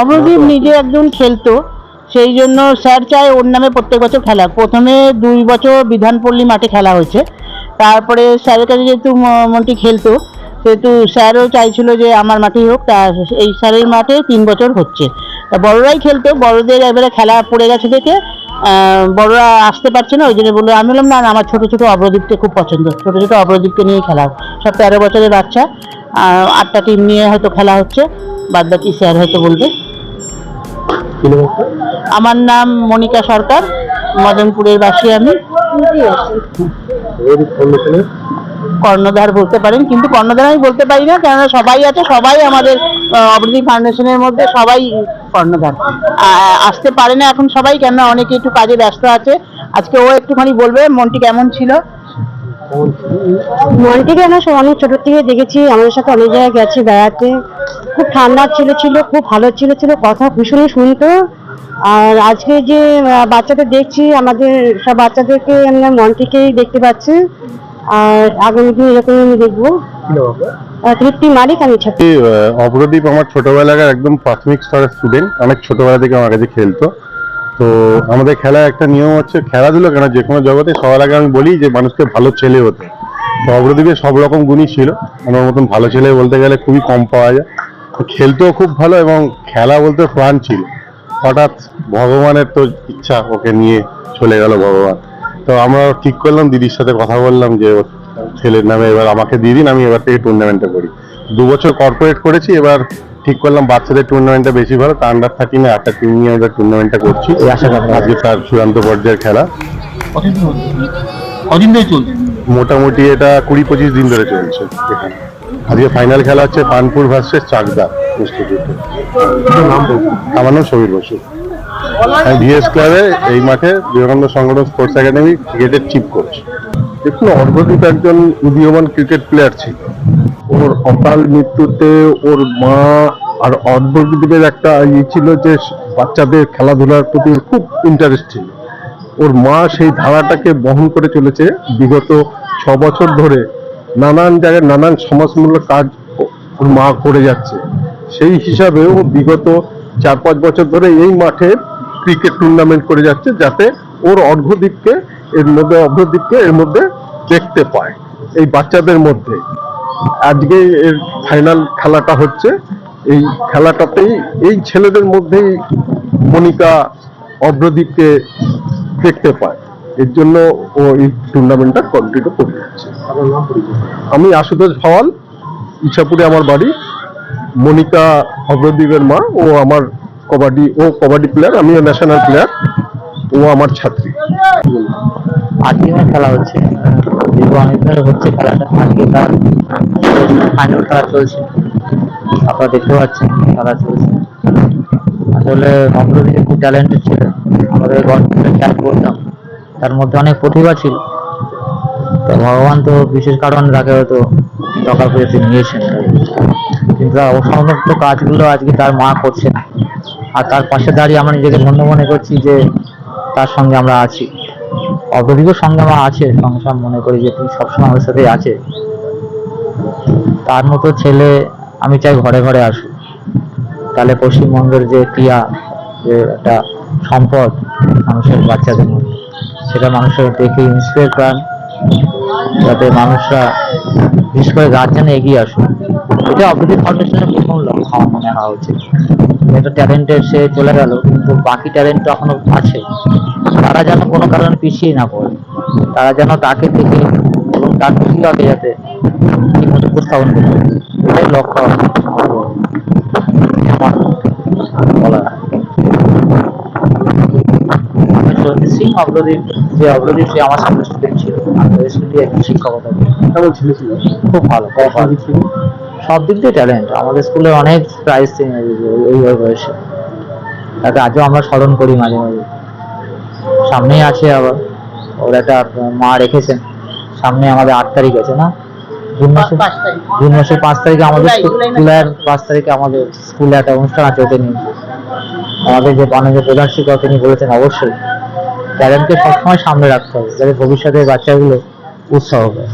অমরদীপ নিজে একজন খেলতো সেই জন্য স্যার চায় ওর নামে প্রত্যেক বছর খেলা। প্রথমে দুই বছর বিধানপল্লী মাঠে খেলা হয়েছে। তারপরে স্যারের কাছে যেহেতু ম- মন্টি খেলতো সেহেতু স্যারও চাইছিল যে আমার মাঠেই হোক তা এই স্যারের মাঠে তিন বছর হচ্ছে। তা বড়রাই খেলতো বড়দের এবারে খেলা পড়ে গেছে দেখে বড়রা আসতে পারছে না ওই জন্য বলল আমি বললাম না না, আমার ছোটো ছোটো অগ্রদীপকে খুব পছন্দ ছোটো ছোটো অগ্রদীপকে নিয়ে খেলা সব তেরো বছরের বাচ্চা আটটা টিম নিয়ে হয়তো খেলা হচ্ছে বাদ বাকি স্যার হয়তো বলবে। আমার নাম মনিকা সরকার মদনপুরের বাসী আমি। কর্ণধার বলতে পারেন কিন্তু কর্ণধার আমি বলতে পারি না কেননা সবাই আছে সবাই আমাদের অবধি ফাউন্ডেশনের মধ্যে সবাই কর্ণধার। আসতে পারে না এখন সবাই কেন অনেকে একটু কাজে ব্যস্ত আছে। আজকে ও একটুখানি বলবে মনটি কেমন ছিল? মনটিকে আমরা সব অনেক ছোট থেকে দেখেছি আমাদের সাথে অনেক জায়গায় গেছে বেড়াতে। খুব ঠান্ডা ছিল ছিল খুব ভালো ছিল ছিল কথা ভীষণই শুনতো। আর আজকে যে বাচ্চাদের দেখছি আমাদের সব বাচ্চাদেরকে আমরা মনটিকেই দেখতে পাচ্ছি। আর আগামী দিন এরকমই আমি দেখব। তৃপ্তি মালিক আমি ছাত্র অপরদীপ আমার ছোটবেলাকার একদম প্রাথমিক স্তরের স্টুডেন্ট অনেক ছোটবেলা থেকে আমার কাছে খেলতো। তো আমাদের খেলা একটা নিয়ম হচ্ছে খেলাধুলো কেন? যে কোনো জগতে সবার আগে আমি বলি যে মানুষকে ভালো ছেলে হতে তো অপরদীপের সব রকম গুণই ছিল। আমার মতন ভালো ছেলে বলতে গেলে খুবই কম পাওয়া যায়। খেলতেও খুব ভালো এবং খেলা বলতে প্রাণ ছিল। হঠাৎ ভগবানের তো ইচ্ছা ওকে নিয়ে চলে গেল ভগবান। তো আমরা ঠিক করলাম, দিদির সাথে কথা বললাম যে ছেলের নামে এবার আমাকে দিয়ে দিন, আমি এবার থেকে টুর্নামেন্টটা করি দু বছর কর্পোরেট করেছি, এবার ঠিক করলাম বাচ্চাদের টুর্নামেন্টটা বেশি ভালো তা আন্ডার থার্টিনে আটটা টিম নিয়ে আমরা টুর্নামেন্টটা করছি। আজকে তার চূড়ান্ত পর্যায়ের খেলা। কদিন ধরে চলছে? মোটামুটি এটা কুড়ি পঁচিশ দিন ধরে চলছে এখানে। আজকে ফাইনাল খেলা হচ্ছে পানপুর ভার্সেস চাকদা। ইনস্টিটিউটে আমার নাম সমীর বসু। আমি ভিএস ক্লাবে এই মাঠে বিবেকানন্দ সংগঠন স্পোর্টস একাডেমি ক্রিকেটের চিফ কোচ দেখুন অর্ঘদীপ একজন উদীয়মান ক্রিকেট প্লেয়ার ছিল। ওর অকাল মৃত্যুতে ওর মা আর অর্ঘদীপের একটা ইয়ে ছিল যে, বাচ্চাদের খেলাধুলার প্রতি খুব ইন্টারেস্ট ছিল। ওর মা সেই ধারাটাকে বহন করে চলেছে বিগত ছ বছর ধরে। নানান জায়গায় নানান সমাজমূলক কাজ ওর মা করে যাচ্ছে। সেই হিসাবে ও বিগত চার পাঁচ বছর ধরে এই মাঠে ক্রিকেট টুর্নামেন্ট করে যাচ্ছে যাতে ওর অর্ঘদ্বীপকে এর মধ্যে অর্ঘদ্বীপকে এর মধ্যে দেখতে পায়, এই বাচ্চাদের মধ্যে। আজকে এর ফাইনাল খেলাটা হচ্ছে, এই খেলাটাতেই এই ছেলেদের মধ্যেই মনিকা অর্ঘদ্বীপকে দেখতে পায়। এর জন্য ও এই টুর্নামেন্টটা কন্টিনিউ করে যাচ্ছে। আমি আশুতোষ ভাওয়াল, ইছাপুরে আমার বাড়ি। মনিকা অগ্রদ্বীপের মা, ও আমার কবাডি, ও কবাডি প্লেয়ার আমিও ন্যাশনাল প্লেয়ার ও আমার ছাত্রী। আজকে আমার খেলা হচ্ছে। দীর্ঘ অনেক ধরে হচ্ছে খেলাটা। আজকে তার ফাইনাল খেলা চলছে। আপনারা দেখতে পাচ্ছেন, খেলা চলছে। আসলে অগ্রদিকে খুব ট্যালেন্টেড ছিল, আমাদের গল্পে খেয়াল করতাম তার মধ্যে অনেক প্রতিভা ছিল। তো ভগবান তো বিশেষ কারণে তাকে হয়তো দরকার পর্যন্ত নিয়েছেন। কিন্তু তার অসমাপ্ত কাজগুলো আজকে তার মা করছে আর তার পাশে দাঁড়িয়ে আমরা নিজেকে ধন্য মনে করছি যে তার সঙ্গে আমরা আছি। অবধিকের সঙ্গে আমার আছে সঙ্গে মনে করি যে তিনি সবসময় আমাদের সাথে আছে। তার মতো ছেলে আমি চাই ঘরে ঘরে আসুক। তাহলে পশ্চিমবঙ্গের যে ক্রিয়া, যে একটা সম্পদ মানুষের বাচ্চাদের মধ্যে, সেটা মানুষের দেখে ইন্সপায়ার পান যাতে মানুষরা বিশেষ করে গার্জেন এগিয়ে আসুন এটা অবধি ফাউন্ডেশনের প্রথম লক্ষ্য আমার মনে হওয়া উচিত একটা ট্যালেন্টের সে চলে গেল, কিন্তু বাকি ট্যালেন্ট এখনও আছে। তারা যেন কোনো কারণে পিছিয়ে না পড়ে। তারা যেন তাকে থেকে এবং তার প্রতিভাকে যাতে ঠিকমতো উপস্থাপন করতে এটাই লক্ষ্য আমার বলা আমি সঞ্জিত সিং অগ্রদীপ যে অগ্রদীপ সে আমার সামনে স্টুডেন্ট ছিল স্কুলে একজন শিক্ষকতা কেমন ছেলে ছিল খুব ভালো ভালো। সব দিক দিয়ে ট্যালেন্ট আমাদের স্কুলে অনেক প্রাইজ ওই ওই বয়সে। তাকে আজও আমরা স্মরণ করি মাঝে মাঝে। সামনেই আছে আবার। ওর একটা মা রেখেছেন। সামনে আমাদের আট তারিখ আছে না? জুন মাসে পাঁচ জুন মাসের পাঁচ তারিখে আমাদের স্কুলের পাঁচ তারিখে আমাদের স্কুলে একটা অনুষ্ঠান আছে ওতে নিয়ে। আমাদের যে মাননীয় প্রধান শিক্ষক তিনি বলেছেন অবশ্যই। ট্যালেন্টকে সবসময় সামনে রাখতে হবে যাতে ভবিষ্যতে বাচ্চাগুলো উৎসাহ পায়।